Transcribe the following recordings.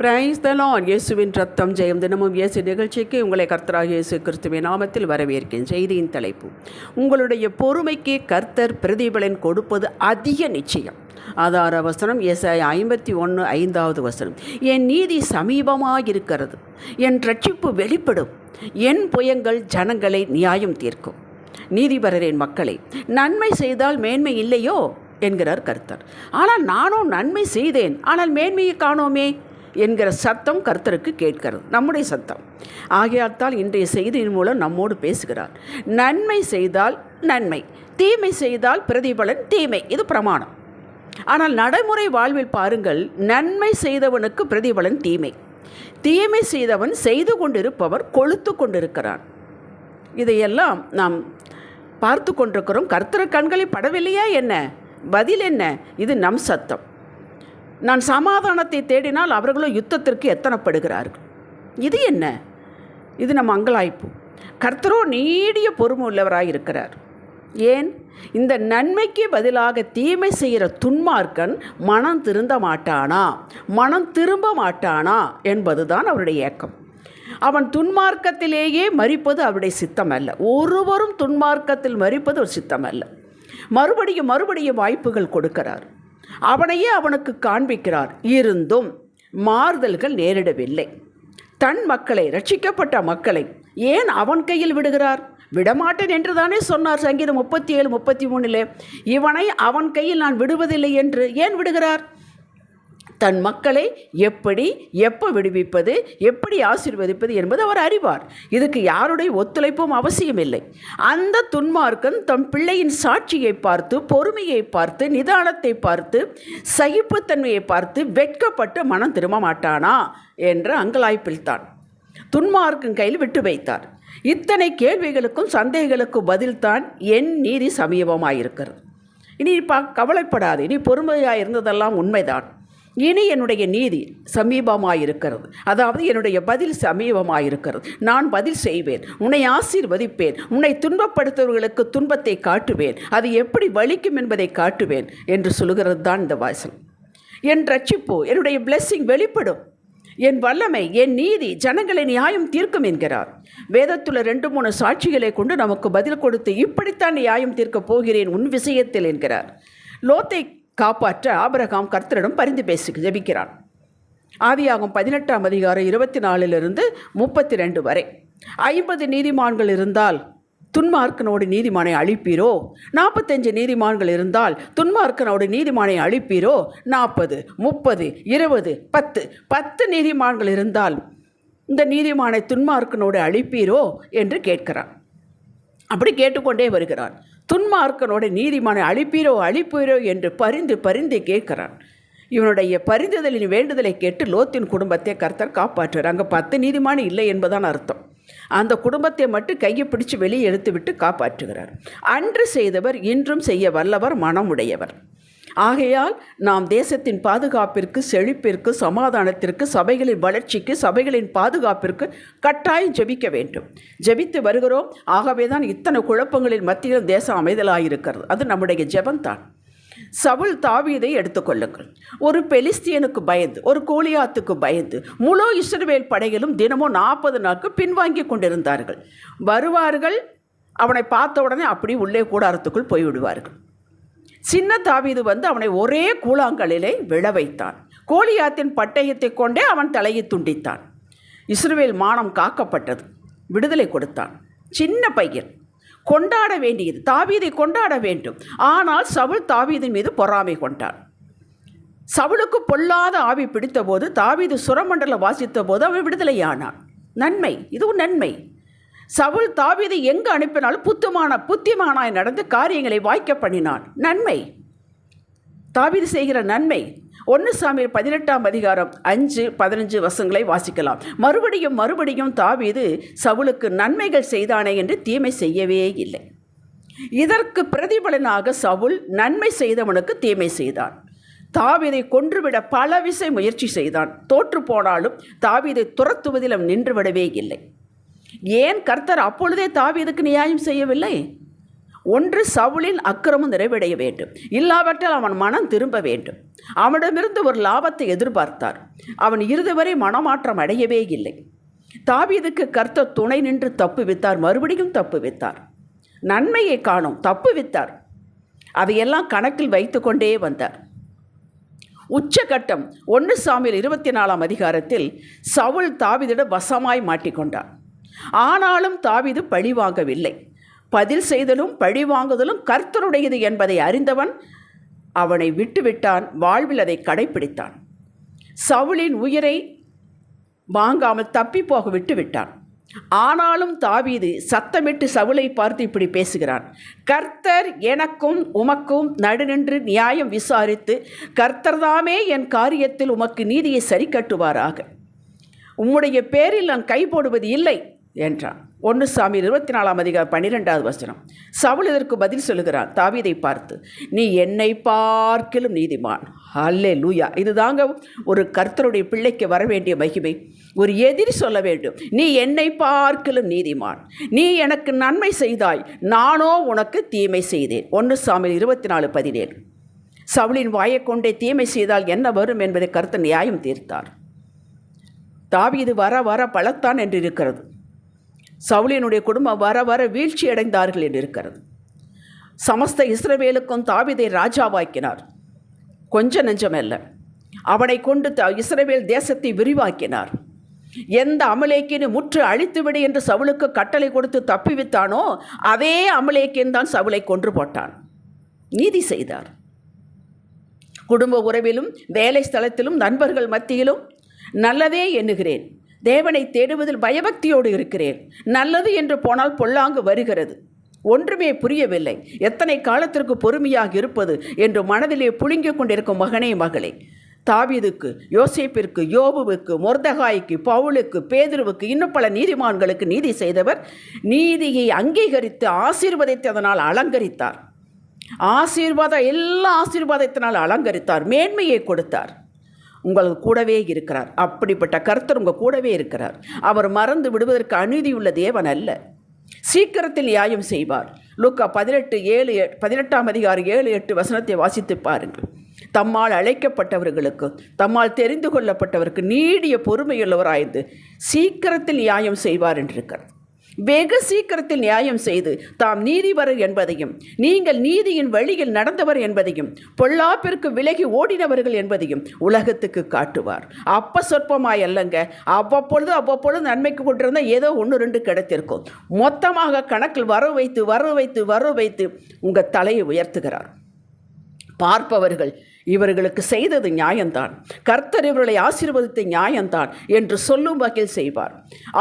Price தலான் இயேசுவின் ரத்தம் ஜெயம் தினமும் இயேசு நிகழ்ச்சிக்கு உங்களை கர்த்தராக இயேசு கிறிஸ்துவின் நாமத்தில் வரவேற்கிறேன். செய்தியின் தலைப்பு உங்களுடைய பொறுமைக்கு கர்த்தர் பிரதிபலன் கொடுப்பது அதிக நிச்சயம். ஆதார வசனம் எஸ்ஐ ஐம்பத்தி ஒன்று ஐந்தாவது வசனம். என் நீதி சமீபமாக இருக்கிறது என் ரட்சிப்பு வெளிப்படும். என் புயங்கள் ஜனங்களை நியாயம் தீர்க்கும். நீதிபரரின் மக்களை நன்மை செய்தால் மேன்மை இல்லையோ? என்கிறார் கர்த்தர். ஆனால் நானும் நன்மை செய்தேன். ஆனால் மேன்மையை காணோமே? என்கிற சத்தம் கர்த்தருக்கு கேட்கிறது நம்முடைய சத்தம். ஆகையாத்தால் இன்றைய செய்தியின் மூலம் நம்மோடு பேசுகிறார். நன்மை செய்தால் நன்மை தீமை செய்தால் பிரதிபலன் தீமை இது பிரமாணம். ஆனால் நடைமுறை வாழ்வில் பாருங்கள் நன்மை செய்தவனுக்கு பிரதிபலன் தீமை. தீமை செய்தவன் செய்து கொண்டிருப்பவர் கொளுத்து கொண்டிருக்கிறான். இதையெல்லாம் நாம் பார்த்து கொண்டிருக்கிறோம். கர்த்தர கண்களில் படவில்லையா என்ன? பதில் என்ன? இது நம் சத்தம். நான் சமாதானத்தை தேடினால் அவர்களும் யுத்தத்திற்கு எத்தனப்படுகிறார்கள்? இது என்ன? இது நம் அங்கலாய்ப்பு. கர்த்தரோ நீடிய பொறுமை உள்ளவராக இருக்கிறார். ஏன்? இந்த நன்மைக்கு பதிலாக தீமை செய்கிற துன்மார்க்கன் மனம் திருந்த மாட்டானா? மனம் திரும்ப மாட்டானா? என்பதுதான் அவருடைய ஏக்கம். அவன் துன்மார்க்கத்திலேயே மறிப்பது அவருடைய சித்தம் அல்ல ஒருவரும் துன்மார்க்கத்தில் மறிப்பது ஒரு சித்தம் அல்ல மறுபடியும் மறுபடியும் வாய்ப்புகள் கொடுக்கிறார். அவனையே அவனுக்கு காண்பிக்கிறார். இருந்தும் மாறுதல்கள் நேரிடவில்லை. தன் மக்களை ரட்சிக்கப்பட்ட மக்களை ஏன் அவன் கையில் விடுகிறார்? விடமாட்டேன் என்று தானே சொன்னார் சங்கீதம் முப்பத்தி ஏழு முப்பத்தி மூணிலே. இவனை அவன் கையில் நான் விடுவதில்லை என்று ஏன் விடுகிறார்? தன் மக்களை எப்படி எப்போ விடுவிப்பது எப்படி ஆசீர்வதிப்பது என்பது அவர் அறிவார். இதுக்கு யாருடைய ஒத்துழைப்பும் அவசியமில்லை. அந்த துன்மார்க்கன் தம் பிள்ளையின் சாட்சியை பார்த்து பொறுமையை பார்த்து நிதானத்தை பார்த்து சகிப்புத்தன்மையை பார்த்து வெட்கப்பட்டு மனம் திரும்ப மாட்டானா என்ற அங்கலாய்ப்பில்தான் துன்மார்க்கும் கையில் விட்டு வைத்தார். இத்தனை கேள்விகளுக்கும் சந்தேகங்களுக்கும் பதில்தான் என் நீதி சமீபமாயிருக்கிறது. இனி பா கவலைப்படாது. இனி பொறுமையாக இருந்ததெல்லாம் உண்மைதான். இனி என்னுடைய நீதி சமீபமாயிருக்கிறது. அதாவது என்னுடைய பதில் சமீபமாயிருக்கிறது. நான் பதில் செய்வேன் உன்னை ஆசீர்வதிப்பேன் உன்னை துன்பப்படுத்துபவர்களுக்கு துன்பத்தை காட்டுவேன் அது எப்படி வலிக்கும் என்பதை காட்டுவேன் என்று சொல்கிறது தான் இந்த வாசல். என் ரட்சிப்பு என்னுடைய பிளெஸ்ஸிங் வெளிப்படும். என் வல்லமை என் நீதி ஜனங்களை நியாயம் தீர்க்கும் என்கிறார். வேதத்துல ரெண்டு மூணு சாட்சிகளை கொண்டு நமக்கு பதில் கொடுத்து இப்படித்தான் நியாயம் தீர்க்கப் போகிறேன் உன் விஷயத்தில் என்கிறார். லோத்தை காப்பாற்ற ஆபரகாம் கர்த்தரிடம் பரிந்து பேசி ஜெபிக்கிறான். ஆதியாகும் பதினெட்டாம் அதிகாரம் இருபத்தி நாலிலிருந்து முப்பத்தி ரெண்டு வரை. ஐம்பது நீதிமான்கள் இருந்தால் துன்மார்க்கனோடு நீதிமானை அழிப்பீரோ? நாற்பத்தஞ்சு நீதிமான்கள் இருந்தால் துன்மார்க்கனோடு நீதிமானை அழிப்பீரோ? நாற்பது முப்பது இருபது பத்து. பத்து நீதிமான்கள் இருந்தால் இந்த நீதிமானை துன்மார்க்கனோடு அழிப்பீரோ? என்று கேட்கிறான். அப்படி கேட்டுக்கொண்டே வருகிறான். துன்மார்க்கனோட நீதிமானை அழிப்பீரோ அழிப்பீரோ என்று பரிந்து பரிந்து கேட்கிறான். இவனுடைய பரிந்துதலின் வேண்டுதலை கேட்டு லோத்தின் குடும்பத்தை கர்த்தர் காப்பாற்றுறார் அங்கே பத்து நீதிமானி இல்லை என்பதான் அர்த்தம். அந்த குடும்பத்தை மட்டும் கையை பிடிச்சு வெளியே எடுத்து விட்டு காப்பாற்றுகிறார். அன்று செய்தவர் இன்றும் செய்ய வல்லவர் மனமுடையவர். ஆகையால் நாம் தேசத்தின் பாதுகாப்பிற்கு செழிப்பிற்கு சமாதானத்திற்கு சபைகளின் வளர்ச்சிக்கு சபைகளின் பாதுகாப்பிற்கு கட்டாயம் ஜெபிக்க வேண்டும். ஜெபித்து வருகிறோம். ஆகவே தான் இத்தனை குழப்பங்களின் மத்தியில் தேசம் அமைதலாயிருக்கிறது. அது நம்முடைய ஜெபந்தான் சவுல் தாவீதை எடுத்துக்கொள்ளுங்கள் ஒரு பெலிஸ்தியனுக்கு பயந்து ஒரு கோலியாத்துக்கு பயந்து முழு இஸ்ரவேல் படைகளும் தினமும் நாற்பது நாட்கள் பின்வாங்கி கொண்டிருந்தார்கள். வருவார்கள். அவனை பார்த்த உடனே அப்படி உள்ளே கூடாரத்துக்குள் போய்விடுவார்கள். சின்ன தாவீது வந்து அவனை ஒரே கூழாங்கலிலே விழ வைத்தான். கோலியாத்தின் பட்டயத்தை கொண்டே அவன் தலையை துண்டித்தான். இஸ்ரேல் மானம் காக்கப்பட்டது. விடுதலை கொடுத்தான். சின்ன பையன். கொண்டாட வேண்டியது தாவீதை கொண்டாட வேண்டும். ஆனால் சவுல் தாவீதின் மீது பொறாமை கொண்டான். சவுளுக்கு பொல்லாத ஆவி பிடித்தபோது தாவீது சுரமண்டல வாசித்த போது அவன் விடுதலையானான். நன்மை இதுவும் நன்மை. சவுல் தாவிதை எங்கு அனுப்பினாலும் புத்துமான புத்திமானாய் நடந்து காரியங்களை வாய்க்க பண்ணினான். நன்மை. தாவிது செய்கிற நன்மை. ஒன்று சாமி பதினெட்டாம் அதிகாரம் அஞ்சு பதினஞ்சு வசங்களை வாசிக்கலாம். மறுபடியும் மறுபடியும் தாவீது சவுளுக்கு நன்மைகள் செய்தானே என்று தீமை செய்யவே இல்லை. இதற்கு பிரதிபலனாக சவுல் நன்மை செய்தவனுக்கு தீமை செய்தான். தாவீதை கொன்றுவிட பல விசை முயற்சி செய்தான். தோற்று போனாலும் தாவீதை துரத்துவதிலும் நின்றுவிடவே இல்லை. ஏன் கர்த்தர் அப்பொழுதே தாவீதுக்கு நியாயம் செய்யவில்லை? ஒன்று சவுளின் அக்கிரமம் நிறைவடைய வேண்டும். இல்லாவற்றால் அவன் மனம் திரும்ப வேண்டும். அவனிடமிருந்து ஒரு லாபத்தை எதிர்பார்த்தார். அவன் இறுதி வரை மனமாற்றம் அடையவே இல்லை. தாவீதுக்கு கர்த்தர் துணை நின்று தப்பு வித்தார். மறுபடியும் தப்பு வித்தார். நன்மையை காணும் தப்பு வித்தார். அதையெல்லாம் கணக்கில் வைத்து கொண்டே வந்தார். உச்சகட்டம் ஒன்று சாமியில் இருபத்தி நாலாம் அதிகாரத்தில் சவுல் தாவிதிட வசமாய் மாட்டிக்கொண்டார். ஆனாலும் தாவிது பழி வாங்கவில்லை. பதில் செய்தலும் பழி வாங்குதலும் கர்த்தருடையது என்பதை அறிந்தவன் அவனை விட்டுவிட்டான் வாழ்வில் அதை கடைப்பிடித்தான். சவுளின் உயிரை வாங்காமல் தப்பி போக விட்டான் ஆனாலும் தாவீது சத்தமிட்டு சவுளை பார்த்து இப்படி பேசுகிறான். கர்த்தர் எனக்கும் உமக்கும் நடுநின்று நியாயம் விசாரித்து கர்த்தர்தாமே என் காரியத்தில் உமக்கு நீதியை சரி கட்டுவாராக உம்முடைய பேரில் நான் கை போடுவது இல்லை. என்றான். ஒன்று சாமி இருபத்தி நாலாம் அதிகாரம் பன்னிரெண்டாவது வசனம். சவுல் இதற்கு பதில் சொல்லுகிறான். தாவீதை பார்த்து நீ என்னை பார்க்கிலும் நீதிமான். அல்லே லூயா இதுதாங்க ஒரு கர்த்தருடைய பிள்ளைக்கு வர வேண்டிய மகிமை. ஒரு எதிரி சொல்ல வேண்டும். நீ என்னை பார்க்கிலும் நீதிமான். நீ எனக்கு நன்மை செய்தாய். நானோ உனக்கு தீமை செய்தேன். ஒன்று சாமியில் இருபத்தி நாலு பதினேழு. சவுளின் வாயை கொண்டே தீமை செய்தால் என்ன வரும் என்பதை கருத்து நியாயம் தீர்த்தார். தாவீது வர வர பலத்தான் என்று இருக்கிறது. சவுலினுடைய குடும்பம் வர வர வீழ்ச்சி அடைந்தார்கள் என்று இருக்கிறது. சமஸ்த இஸ்ரவேலுக்கும் தாவிதை ராஜாவாக்கினார். கொஞ்ச நெஞ்சமல்ல அவனை கொண்டு த இஸ்ரவேல் தேசத்தை விரிவாக்கினார். எந்த அமலேக்கினை முற்று அழித்துவிடு என்று சவுளுக்கு கட்டளை கொடுத்து தப்பிவித்தானோ அதே அமலேக்கின் தான் சவுளை கொன்று போட்டான். நீதி செய்தார். குடும்ப உறவிலும் வேலை ஸ்தலத்திலும் நண்பர்கள் மத்தியிலும் நல்லதே எண்ணுகிறேன். தேவனை தேடுவதில் பயபக்தியோடு இருக்கிறேன். நல்லது என்று போனால் பொல்லாங்கு வருகிறது. ஒன்றுமே புரியவில்லை. எத்தனை காலத்திற்கு பொறுமையாக இருப்பது என்று மனதிலே புழுங்கிக் கொண்டிருக்கும் மகனே மகளே. தாவிதுக்கு யோசேப்பிற்கு யோபுவுக்கு மொர்தகாய்க்கு பவுலுக்கு பேதுருவுக்கு இன்னும் பல நீதிமான்களுக்கு நீதி செய்தவர் நீதியை அங்கீகரித்து ஆசீர்வதித்து அதனால் அலங்கரித்தார். ஆசீர்வாதம் எல்லா ஆசீர்வாதத்தினால் அலங்கரித்தார். மேன்மையை கொடுத்தார். உங்கள் கூடவே இருக்கிறார். அப்படிப்பட்ட கர்த்தர் உங்கள் கூடவே இருக்கிறார். அவர் மறந்து விடுவதற்கு அநீதியுள்ள தேவன் அல்ல. சீக்கிரத்தில் நியாயம் செய்வார். லுக்கா பதினெட்டு ஏழு பதினெட்டாம் அதிகாரம் ஏழு எட்டு வசனத்தை வாசித்து பாருங்கள். தம்மால் அழைக்கப்பட்டவர்களுக்கு தம்மால் தெரிந்து கொள்ளப்பட்டவருக்கு நீடிய பொறுமையுள்ளவராய்ந்து சீக்கிரத்தில் நியாயம் செய்வார் என்றிருக்கிறார் வெகு சீக்கிரத்தில் நியாயம் செய்து தாம் நீதிபர் என்பதையும் நீங்கள் நீதியின் வழியில் நடந்தவர் என்பதையும் பொல்லாப்பிற்கு விலகி ஓடினவர்கள் என்பதையும் உலகத்துக்கு காட்டுவார். அப்ப சொற்பமாய் அல்லங்க அவ்வப்பொழுது அவ்வப்பொழுது நன்மைக்கு கொண்டிருந்த ஏதோ ஒன்று ரெண்டு கிடைத்திருக்கும். மொத்தமாக கணக்கில் வரவு வைத்து வரவு வைத்து வரவு வைத்து உங்கள் தலையை உயர்த்துகிறார். பார்ப்பவர்கள் இவர்களுக்கு செய்தது நியாயம்தான். கர்த்தர் இவர்களை ஆசீர்வதித்த நியாயம்தான் என்று சொல்லும் வகையில் செய்வார்.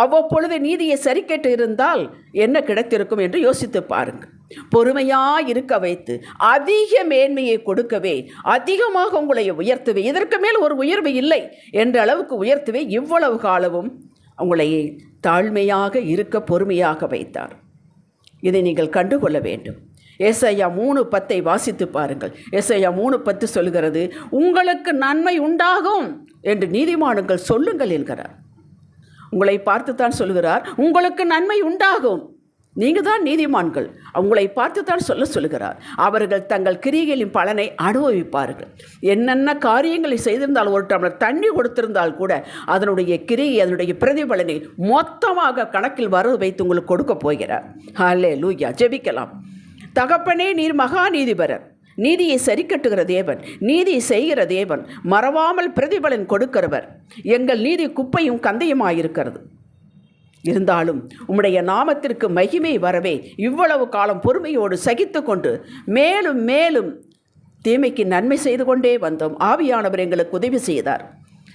அவ்வப்பொழுது நீதியை சரி கேட்டு இருந்தால் என்ன கிடைத்திருக்கும் என்று யோசித்து பாருங்கள். பொறுமையாக இருக்க வைத்து அதிக மேன்மையை கொடுக்கவே அதிகமாக உங்களை உயர்த்துவே இதற்கு மேல் ஒரு உயர்வு இல்லை என்ற அளவுக்கு உயர்த்துவே இவ்வளவு காலமும் உங்களை தாழ்மையாக இருக்க பொறுமையாக வைத்தார். இதை நீங்கள் கண்டுகொள்ள வேண்டும். ஏசாயா மூணு பத்தை வாசித்து பாருங்கள். ஏசாயா மூணு பத்து சொல்கிறது உங்களுக்கு நன்மை உண்டாகும் என்று நீதிமானுங்கள் சொல்லுங்கள் என்கிறார். உங்களை பார்த்துத்தான் சொல்கிறார் உங்களுக்கு நன்மை உண்டாகும். நீங்கள் தான் நீதிமான்கள் அவங்களை பார்த்துத்தான் சொல்ல சொல்கிறார் அவர்கள் தங்கள் கிரியைகளின் பலனை அனுபவிப்பார்கள். என்னென்ன காரியங்களை செய்திருந்தால் ஒரு டம்ளர் தண்ணி கொடுத்திருந்தால் கூட அதனுடைய கிரியை அதனுடைய பிரதிபலனை மொத்தமாக கணக்கில் வர வைத்து உங்களுக்கு கொடுக்க போகிறார். ஹலே லூயா ஜெபிக்கலாம். தகப்பனே நீர் மகா நீதிபரர் நீதியை சரிக்கட்டுகிற தேவன் நீதியை செய்கிற தேவன் மறவாமல் பிரதிபலன் கொடுக்கிறவர். எங்கள் நீதி குப்பையும் கந்தையுமாயிருக்கிறது. இருந்தாலும் உம்முடைய நாமத்திற்கு மகிமை வரவே இவ்வளவு காலம் பொறுமையோடு சகித்து கொண்டு மேலும் மேலும் தீமைக்கு நன்மை செய்து கொண்டே வந்தோம். ஆவியானவர் எங்களுக்கு உதவி செய்தார்.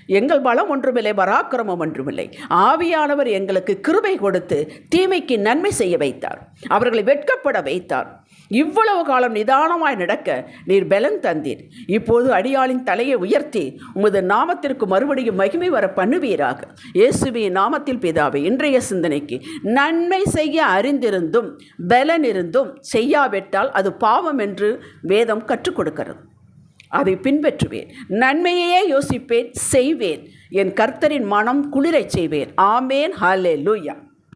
எங்கள் பலம் ஒன்றுமில்லை பராக்கிரமம் ஒன்றுமில்லை. ஆவியானவர் எங்களுக்கு கிருபை கொடுத்து தீமைக்கு நன்மை செய்ய வைத்தார். அவர்களை வெட்கப்பட வைத்தார். இவ்வளவு காலம் நிதானமாய் நடக்க நீர் பலன் தந்தீர். இப்போது அடியாளின் தலையை உயர்த்தி உமது நாமத்திற்கு மறுபடியும் மகிமை வர பண்ணுவீராக. இயேசுவின் நாமத்தில் பிதாவை இன்றைய சிந்தனைக்கு நன்மை செய்ய அறிந்திருந்தும் பலன் இருந்தும் செய்யாவிட்டால் அது பாவம் என்று வேதம் கற்றுக் கொடுக்கிறது. அதை பின்பற்றுவேன் நன்மையையே யோசிப்பேன் செய்வேன். என் கர்த்தரின் மனம் குளிரச் செய்வேன். ஆமேன். ஹாலே லூயா